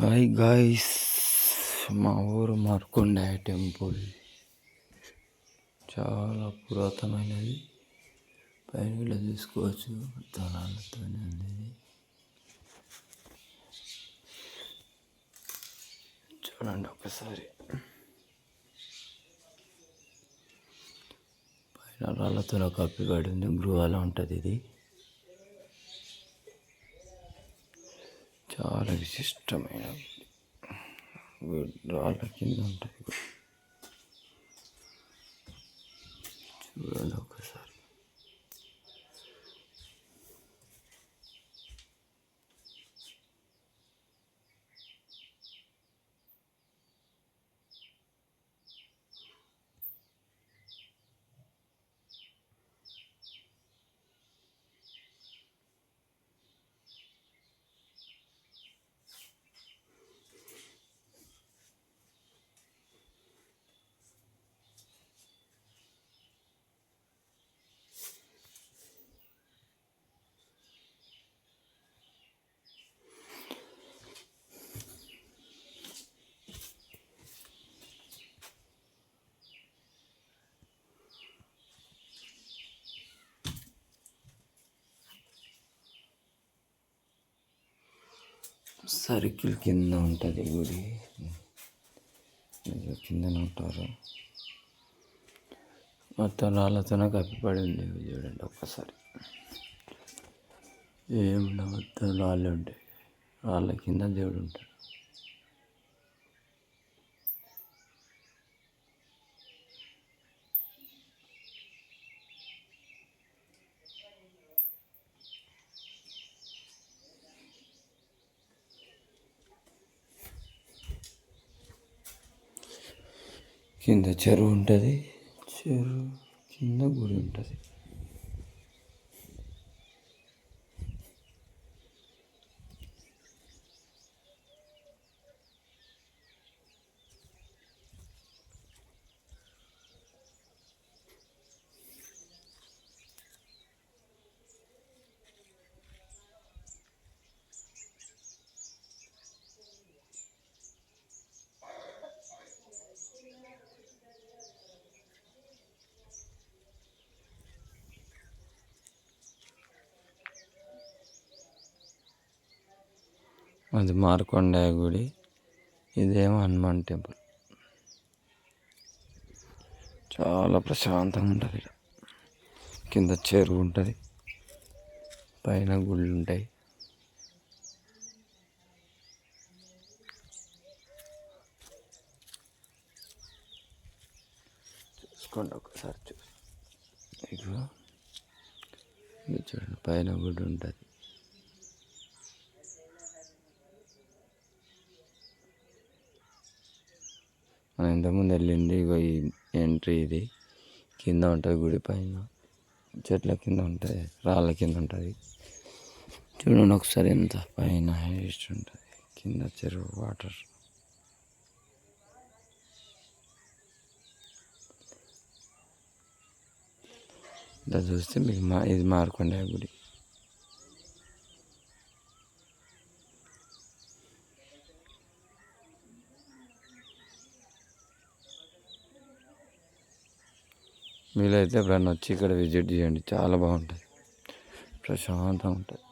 Hi guys మా ఊరు Markonda temple. చాలా పురాతనమైనది. పైన కూడా చూసుకోవచ్చు. తలాలతో ఉంది. చూడండి ఒకసారి. పైన రాళ్ళతో కప్పిబడి ఉంది. గృహాలు ఉంటుంది ఇది. చాలా విశిష్టమైన గుడి. రాళ్ళ కింద ఉంటుంది గుడి. చూడండి ఒకసారి సర్కిల్ కింద ఉంటుంది గుడి. ఇది కిందన ఉంటారు. మొత్తం రాళ్ళతోనే కప్పిపడి ఉంది చూడండి ఒక్కసారి. ఏముండ మొత్తం రాళ్ళు ఉంటాయి. రాళ్ళ కింద దేవుడు ఉంటాడు. కింద చెరువు ఉంటుంది. చెరువు కింద గుడి ఉంటుంది. అది మార్కొండ గుడి. ఇదేమో హనుమాన్ టెంపుల్. చాలా ప్రశాంతంగా ఉంటుంది ఇక్కడ. కింద చెరువు ఉంటుంది. పైన గుళ్ళు ఉంటాయి. చూసుకోండి ఒకసారి చూసి. ఇదిగో. ఇది చూడండి పైన గుడి ఉంటుంది. మనం ఇంతకుముందు వెళ్ళింది ఇగో ఈ ఎంట్రీ ఇది. కింద ఉంటుంది గుడి పైన. చెట్ల కింద ఉంటుంది రాళ్ళ కింద ఉంటుంది. చూడండి ఒకసారి ఎంత పైన హైస్ట్ ఉంటుంది. కింద చెరువు వాటర్. ఇలా చూస్తే మీకు మా ఇది మారుకొండ గుడి. మీరైతే ఎప్పుడన్నా వచ్చి ఇక్కడ విజిట్ చేయండి. చాలా బాగుంటుంది. ప్రశాంతంగా ఉంటుంది.